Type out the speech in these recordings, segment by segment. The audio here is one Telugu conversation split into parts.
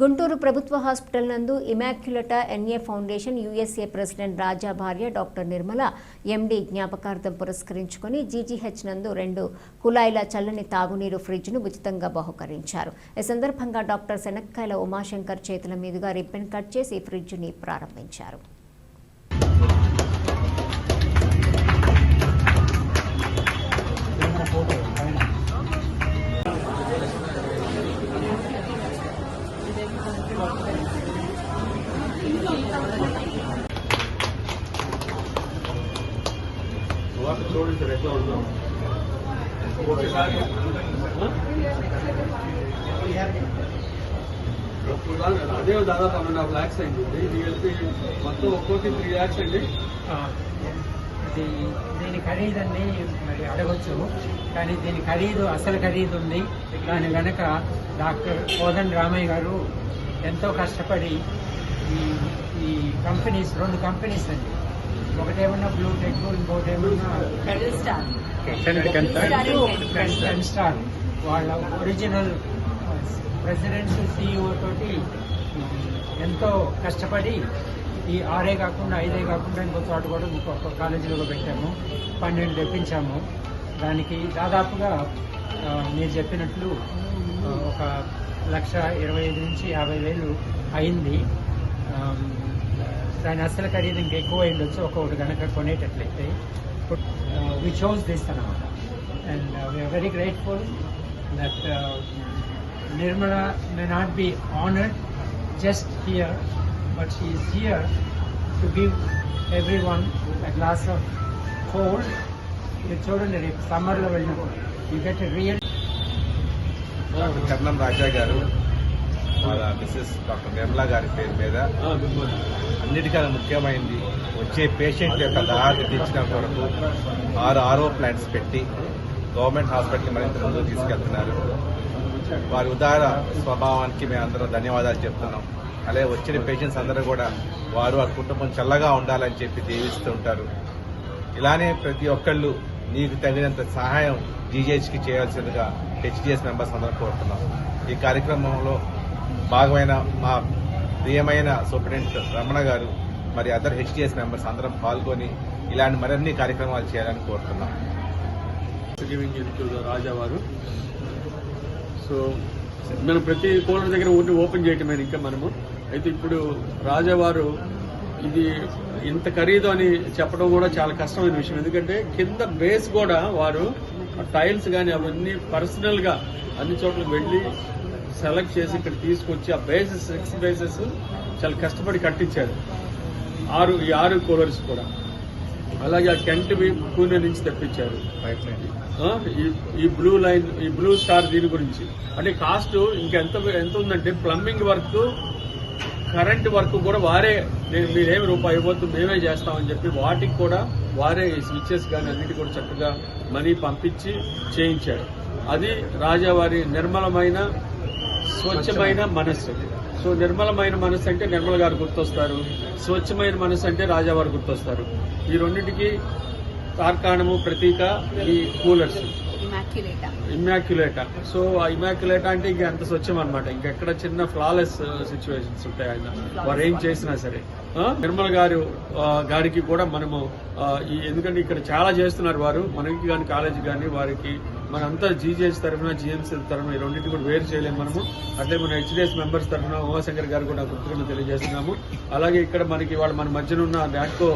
గుంటూరు ప్రభుత్వ హాస్పిటల్ నందు Immaculata NA foundation USA president Raja భార్య డాక్టర్ నిర్మల ఎండి జ్ఞాపకార్థం పురస్కరించుకొని జీజీహెచ్ నందు రెండు కులాయిల చల్లని తాగునీరు ఫ్రిడ్జ్ను ఉచితంగా బహుకరించారు. ఈ సందర్భంగా డాక్టర్ శనక్కాయల ఉమాశంకర్ చేతుల మీదుగా రిబ్బన్ కట్ చేసి ఫ్రిడ్జ్ ఫ్రిడ్జ్ని ప్రారంభించారు. చూడండి సార్ ఎట్లా అదే దాదాపు వన్ అండ్ హాఫ్ ల్యాక్స్ అయింది ఇది కలిపి మొత్తం ఒక్కోటి త్రీ ల్యాక్స్ అండి. దీని ఖరీదన్ని మరి అడగొచ్చు. కానీ దీని ఖరీదు అసలు ఖరీదు ఉంది. దాని వెనక డాక్టర్ కోదండ రామయ్య గారు ఎంతో కష్టపడి ఈ ఈ కంపెనీస్ రెండు కంపెనీస్ అండి. ఒకటేమన్నా బ్లూ టెక్ ఇంకోటేమన్నా స్టార్ వాళ్ళ ఒరిజినల్ ప్రెసిడెంట్ సిఇఓ తోటి ఎంతో కష్టపడి ఈ ఆరే కాకుండా ఐదే కాకుండా ఇంకో చోట కూడా ఇంకొక కాలేజీలో పెట్టాము. పన్నెండు తెప్పించాము. దానికి దాదాపుగా మీరు చెప్పినట్లు ఒక లక్ష ఇరవై ఐదు నుంచి యాభై వేలు అయింది. దాని అసలు ఖరీదు ఇంకా ఎక్కువ ఉండొచ్చు ఒక్కొక్కటి కనుక కొనేటట్లయితే. వి చోజ్ దిస్ అనమాట and we are very grateful that Nirmala may not be honoured just here but she is here to give everyone a glass of cold మీరు చూడండి రేపు సమ్మర్లో వెళ్ళినప్పుడు. You get real Karnam Raja garu వాళ్ళ మిస్సెస్ డాక్టర్ నిర్మలా గారి పేరు మీద అన్నిటికన్నా ముఖ్యమైనది వచ్చే పేషెంట్ యొక్క దారి తీర్చడం కొరకు ఆరు ఆరో ప్లాంట్స్ పెట్టి గవర్నమెంట్ హాస్పిటల్ మరింత ముందుకు తీసుకెళ్తున్నారు. వారి ఉదార స్వభావానికి మేమందరం ధన్యవాదాలు చెప్తున్నాం. అలాగే వచ్చిన పేషెంట్స్ అందరూ కూడా వారు వారి కుటుంబం చల్లగా ఉండాలని చెప్పి దీవిస్తూ ఉంటారు. ఇలానే ప్రతి ఒక్కళ్ళు నీకు తగినంత సహాయం జీజేహెచ్కి చేయాల్సిందిగా హెచ్డిఎస్ మెంబర్స్ అందరం కోరుతున్నాం. ఈ కార్యక్రమంలో భాగమైన మా ప్రియమైన సూపరింటెండెంట్ రమణ గారు మరి అదర్ హెచ్డిఎస్ మెంబర్స్ అందరం పాల్గొని ఇలాంటి మరిన్ని కార్యక్రమాలు చేయాలని కోరుతున్నాం. గివింగ్ రాజా వారు. సో మనం ప్రతి కోనర్ దగ్గర ఊరిని ఓపెన్ చేయటమే ఇంకా మనము. అయితే ఇప్పుడు రాజావారు ఇది ఇంత ఖరీదు అని చెప్పడం కూడా చాలా కష్టమైన విషయం. ఎందుకంటే కింద బేస్ కూడా వారు టైల్స్ కానీ అవన్నీ పర్సనల్గా అన్ని చోట్ల వెళ్ళి సెలెక్ట్ చేసి ఇక్కడ తీసుకొచ్చి ఆ బేసెస్ సిక్స్ బేసెస్ చాలా కష్టపడి కట్టించారు ఆరు ఈ ఆరు కూలర్స్ కూడా. అలాగే ఆ కెంట్ పూణే నుంచి తెప్పించారు. ఈ బ్లూ లైన్ ఈ బ్లూ స్టార్ దీని గురించి. అంటే కాస్ట్ ఇంకెంత ఎంత ఉందంటే ప్లంబింగ్ వర్క్ కరెంట్ వర్క్ కూడా వారే. నేను మీరేమి రూపాయి ఇవ్వద్దు మేమే చేస్తామని చెప్పి వాటికి కూడా వారే ఈ స్విచ్చెస్ కానీ అన్నిటి కూడా చక్కగా మనీ పంపించి చేయించారు. అది రాజావారి నిర్మలమైన స్వచ్ఛమైన మనస్సు. సో నిర్మలమైన మనస్సు అంటే నిర్మల గారు గుర్తొస్తారు. స్వచ్ఛమైన మనస్సు అంటే రాజావారు గుర్తొస్తారు. ఈ రెండింటికి తార్కాణము ప్రతీక ఈ కూలర్స్. ఇమాక్యులేటా ఇమాక్యులేటా సో ఆ ఇమాక్యులేటా అంటే ఇంక అంత స్వచ్ఛం అనమాట ఇంకెక్కడ చిన్న ఫ్లాలెస్ సిచ్యువేషన్స్ ఉంటాయి ఆయన. వారు ఏం చేసినా సరే. నిర్మల గారు గారికి కూడా మనము ఎందుకంటే ఇక్కడ చాలా చేస్తున్నారు వారు. మనకి కానీ కాలేజీ కానీ వారికి మనంతా జీజీహెచ్ తరఫున జీఎంసీ తరఫున ఈ రెండింటి కూడా వేరు చేయలేము మనము. అట్లే మన హెచ్డిఎస్ మెంబర్స్ తరఫున ఉమాశంకర్ గారు కూడా కృతజ్ఞత తెలియజేస్తున్నాము. అలాగే ఇక్కడ మనకి వాళ్ళ మన మధ్యన ఉన్న డాట్కో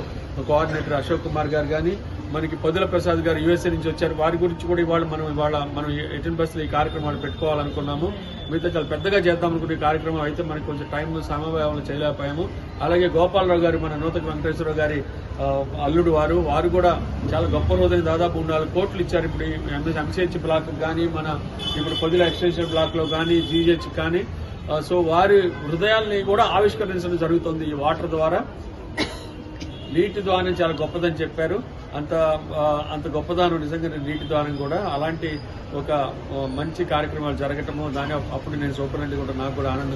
కోఆర్డినేటర్ అశోక్ కుమార్ గారు కానీ మనకి పొదుల ప్రసాద్ గారు యుఎస్ఏ నుంచి వచ్చారు. వారి గురించి కూడా ఇవాళ మనం ఇవాళ మనం ఎయిటీన్ బస్సులు ఈ కార్యక్రమాలు పెట్టుకోవాలనుకున్నాము. మిగతా చాలా పెద్దగా చేద్దాం అనుకునే కార్యక్రమం అయితే మనకి కొంచెం టైం సమవాయం చేయలేకపోయాము. అలాగే గోపాలరావు గారు మన నూతన వెంకటేశ్వరరావు గారి అల్లుడు వారు వారు కూడా చాలా గొప్ప రోజుని దాదాపు నాలుగు కోట్లు ఇచ్చారు. ఇప్పుడు ఎంసీహెచ్ బ్లాక్ కానీ మన ఇప్పుడు పొదిల ఎక్స్టెన్షన్ బ్లాక్లో కానీ జీహెచ్ కానీ సో వారి హృదయాల్ని కూడా ఆవిష్కరించడం జరుగుతుంది ఈ వాటర్ ద్వారా. నీటి ద్వారం చాలా గొప్పదని చెప్పారు. అంత అంత గొప్పదానం నిజంగా నీటి ద్వారం కూడా. అలాంటి ఒక మంచి కార్యక్రమాలు జరగటము దాని అప్పుడు నేను సూపరింటెండెంట్ కూడా నాకు కూడా ఆనందం